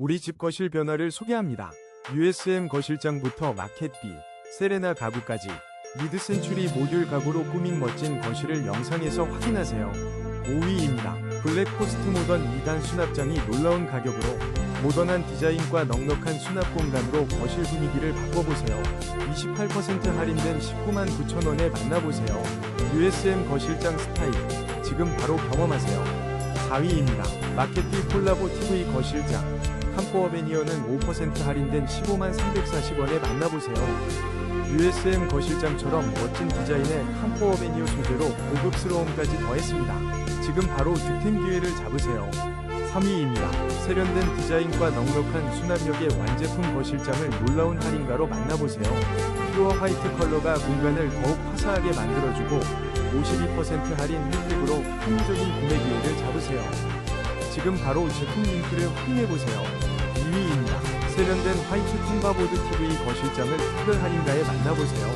우리 집 거실 변화를 소개합니다. USM 거실장부터 마켓 B, 세레나 가구까지 미드 센츄리 모듈 가구로 꾸민 멋진 거실을 영상에서 확인하세요. 5위입니다. 블랙 포스트 모던 2단 수납장이 놀라운 가격으로 모던한 디자인과 넉넉한 수납 공간으로 거실 분위기를 바꿔보세요. 28% 할인된 19만 9천 원에 만나보세요. USM 거실장 스타일 지금 바로 경험하세요. 4위입니다. 마켓비 콜라보 TV 거실장 캄포 어 베니어는 5% 할인된 15만 340원에 만나보세요. USM 거실장처럼 멋진 디자인의 캄포 어 베니어 소재로 고급스러움까지 더했습니다. 지금 바로 득템 기회를 잡으세요. 3위입니다. 세련된 디자인과 넉넉한 수납력의 완제품 거실장을 놀라운 할인가로 만나보세요. 퓨어 화이트 컬러가 공간을 더욱 화사하게 만들어주고 52% 할인 혜택으로 합리적인 구매 기회를 잡으세요. 지금 바로 제품 링크를 확인해보세요. 2위입니다. 세련된 화이트 톰바보드 TV 거실장을 특별 할인가에 만나보세요.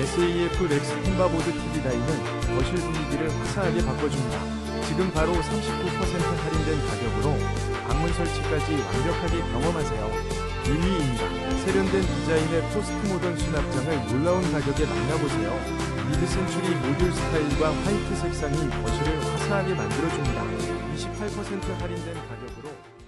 SAF 렉스 톰바보드 TV 다이는 거실 분위기를 화사하게 바꿔줍니다. 지금 바로 39% 할인된 가격으로 방문 설치까지 완벽하게 경험하세요. 1위입니다. 세련된 디자인의 포스트 모던 수납장을 놀라운 가격에 만나보세요. 미드 센츄리 모듈 스타일과 화이트 색상이 거실을 화사하게 만들어줍니다. 28% 할인된 가격으로